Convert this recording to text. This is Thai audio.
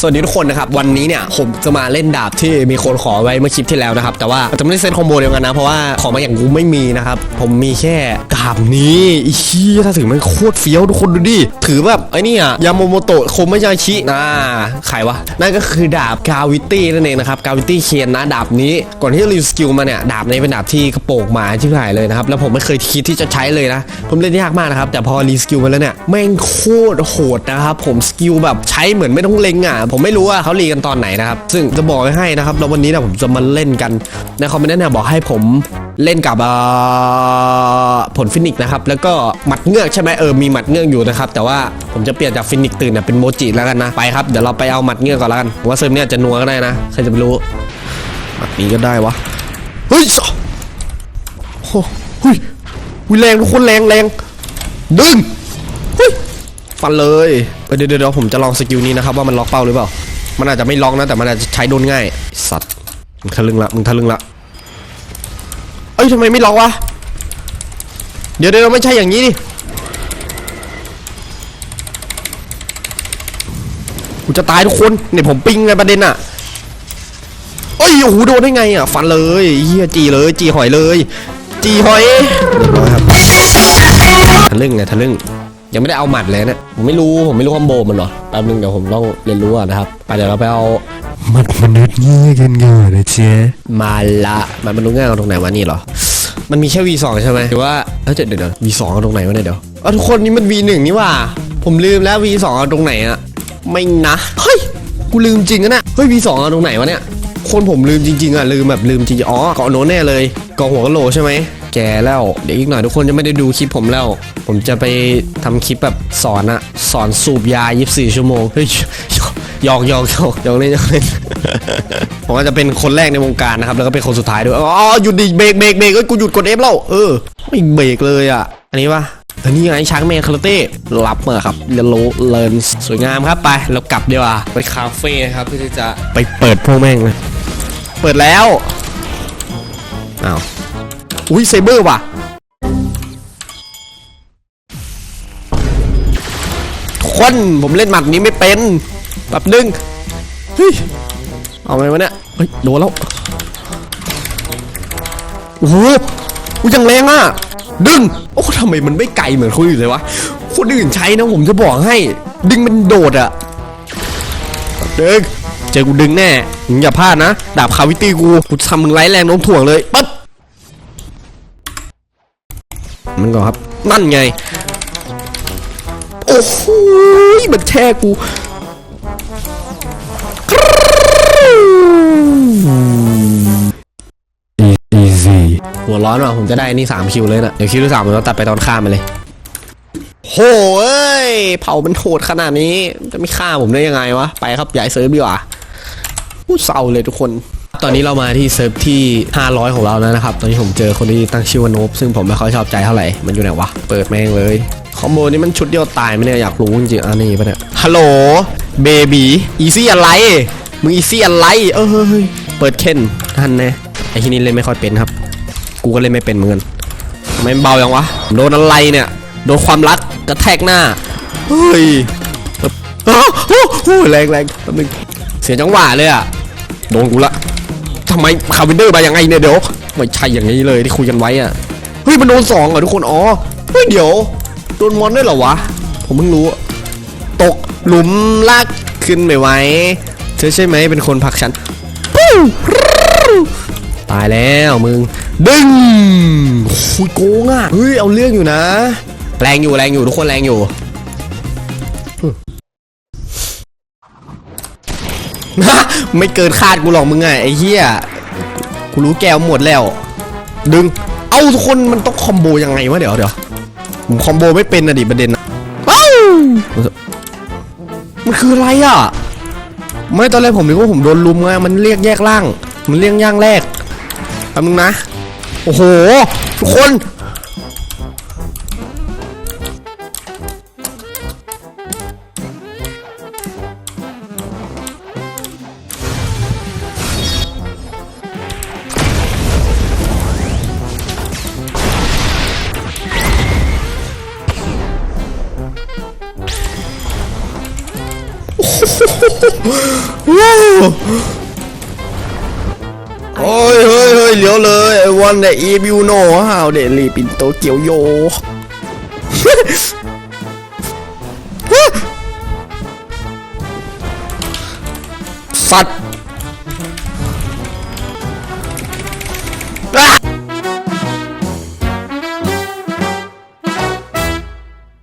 สวัสดีทุกคนนะครับวันนี้เนี่ยผมจะมาเล่นดาบที่มีคนขอไว้เมื่อคลิปที่แล้วนะครับแต่ว่าจะไม่ได้เซตคอมโบเดียวกันนะเพราะว่าของมาอย่างกูไม่มีนะครับผมมีแค่ดาบนี้อีเหี้ถ้าถือมันโคตรเฟี้ยวทุกคนดูดิถือแบบไอ้นี่อะยาโมโมโตะโคมายาชินะใครวะนั่นก็คือดาบกาวิตี้นั่นเองนะครับกาวิตี้เคนนะดาบนี้ก่อนที่จะรีสกิลมาเนี่ยดาบนี้เป็นดาบที่กระโปรงหมาที่หายเลยนะครับแล้วผมไม่เคยคิดที่จะใช้เลยนะผมเล่นยากมากนะครับแต่พอรีสกิลมาแล้วเนี่ยแม่งโคตรโหดนะครับผมสกิลแบบใช้เหมือนไม่ต้องเล็งอะผมไม่รู้ว่าเขารีกันตอนไหนนะครับ ซึ่งจะบอกไว้ให้นะครับแล้ววันนี้นี่ยผมจะมาเล่นกันในคอมเมนต์เนี่ยบอกให้ผมเล่นกับผลฟินิกนะครับ แล้วก็หมัดเงือกใช่ไหมเออมีหมัดเงือกอยู่นะครับ แต่ว่าผมจะเปลี่ยนจากฟินิกตื่นเนี่ยเป็นโมจิแล้วกันนะไปครับเดี๋ยวเราไปเอาหมัดเงือกก่อนแล้วกันผมว่าเซิร์ฟเนี่ยจะนัวก็ได้นะใครจะไปรู้หมัดนี้ก็ได้วะเฮ้ยโอ้โหเฮ้ยหุ้ยแรงทุกคนแรงแรงดึง ฟันเลยเดี๋ยวเดี๋ยวผมจะลองสกิลนี้นะครับว่ามันล็อกเป้าหรือเปล่า มันอาจจะไม่ล็อกนะแต่มันอาจจะใช้โดนง่าย สัตว์มึงทะลึ่งละมึงทะลึ่งละเอ้ยทำไมไม่ล็อกวะ เดี๋ยวเดี๋ยวไม่ใช่อย่างนี้ดิกูจะตายทุกคนเนี่ยผมปิ้งไงประเด็นอะเอ้ยโอ้โหโดนได้ไงอะฟันเลยเฮียจีเลยจีหอยเลย จีหอยทะลึ่งไงทะลึ่ง ยังไม่ได้เอาหมัดเลยนะผมไม่รู้ผมไม่รู้คอมโบมันหรอแป๊บนึงเดี๋ยวผมต้องเรียนรู้อะนะครับไปเดี๋ยวเราไปเอามัดมนุษย์งี้กันเงานะเจ๊มาละมันมันรู้ง่ายเอาตรงไหนวะนี่เหรอมันมีแค่ V2 ใช่ไหมหรือว่าเอ้ยเดี๋ยวเดี๋ยวเดี๋ยว V2 เอาตรงไหนวะเนี่ยเดี๋ยวเอาทุกคนนี่มัน V1 นี่ว่า ผมลืมแล้ว V2 เอาตรงไหนอะไม่นะเฮ้ยกูลืมจริงอะเนี่ยเฮ้ย V2 เอาตรงไหนวะเนี่ยคนผมลืมจริงๆอะลืมแบบลืมจริงๆอ๋อเกาะโน้นแน่เลยเกาะหัวกะโหลกใช่ไหม แกแล้ว เดี๋ยวอีกหน่อยทุกคนจะไม่ได้ดูคลิปผมแล้ว ผมจะไปทำคลิปแบบสอนอะสอนสูบยา 24 ชั่วโมง เฮ้ยหยอกหยอกหยอกหยอกเล่นหยอกเล่นผมก็จะเป็นคนแรกในวงการนะครับ แล้วก็เป็นคนสุดท้ายด้วย อ๋อ หยุดดิ เบรกเบรกเบรกเอ้ย กูหยุดกดเอฟแล้ว เออ ไม่เบรกเลยอะ อันนี้ปะอันนี้ไงช้างแมนคาราเต้รับมาครับเรียนรู้เลิร์นสวยงามครับไป เรากลับดีกว่า ไปคาเฟ่ครับเพื่อที่จะไปเปิดพวกแม่งเลย เปิดแล้ว อ้าว อุ้ยไซเบอร์ว่ะทุกคนผมเล่นหมัดนี้ไม่เป็นแบบนึงเฮ้ยเอาไงวะเนี่ยเฮ้ยโดนแล้วโอ้โหยังแรงอะดึงโอ้ทำไมมันไม่ไกลเหมือนคนอื่นเลยวะคนอื่นใช้นะผมจะบอกให้ ดึงมันโดดอะดึงเจอกูดึงแน่อย่าพลาดนะดาบคาวิตี้กูกูทำมึงไร้แรงโน้มถ่วงเลยปั๊บ มันก่อนครับ นั่นไง โอ้โหมันแช่กูอีซีหัวร้อนว่ะผมจะได้นี่3คิวเลยนะเดี๋ยวคิวที่สามผมจะตัดไปตอนข้ามไปเลยโหเอ้ยเผามันโหดขนาดนี้จะไม่ฆ่าผมได้ยังไงวะ ไปครับย้ายเซิร์ฟดีกว่าพูดเศร้าเลยทุกคน ตอนนี้เรามาที่เซิร์ฟที่ 500 ของเราแล้วนะครับ ตอนนี้ผมเจอคนที่ตั้งชื่อว่าโนบซึ่งผมไม่ค่อยชอบใจเท่าไหร่ มันอยู่ไหนวะ เปิดแม่งเลย คอมโบนี้มันชุดเดียวตายไหมเนี่ย อยากรู้จริงๆอันนี้ปะเนี่ย ฮัลโหล เบบีอีซี่อะไร มึงอีซี่อะไร เออเฮ้ย เปิดเค้นท่านแน่ไอที่นี่เล่นไม่ค่อยเป็นครับ กูก็เล่นไม่เป็นเหมือนกันทำไมเบาอยังวะ โดนอะไรเนี่ย โดนความรักกระแทกหน้า เฮ้ยอ้าวโอ้โหแรงแรงแป๊บนึงเสียจังหวะเลยอะโดนกูละ ทำไมคาวินเดอร์มายังไงเนี่ยเดี๋ยวไม่ใช่อย่างนี้เลยที่คุยกันไว้อะเฮ้ยมันโดนสองเหรอทุกคนอ๋อเฮ้ยเดี๋ยวโดนมอนได้เหรอวะ ผมเพิ่งรู้ ตกหลุมลากขึ้นไม่ไหวเธอใช่ไหมเป็นคนผักฉันปู้ตายแล้วมึง ดึงคุยโกงอะเฮ้ยเอาเรื่องอยู่นะ แรงอยู่แรงอยู่ทุกคนแรงอยู่ ไม่เกินคาดกูหรอกมึงไงไอ้เหี้ยกูรู้แก้วหมดแล้ว ดึง เอาทุกคนมันต้องคอมโบยังไงวะเดี๋ยวเดี๋ยวผมคอมโบไม่เป็นอะดิประเด็นอะเอ้ามันคืออะไรอะ ไม่ตอนแรกผมนึกว่าผมโดนลุมไงมันเรียกแยกล่าง มันเรียกย่างแรกแป๊บนึงนะ โอ้โห ทุกคน โอ้ยเฮ้ยเฮ้ยเหลียวเลยวันเดอีบิวโน่ฮาวเดลีปินโตเกียวโยสัตว์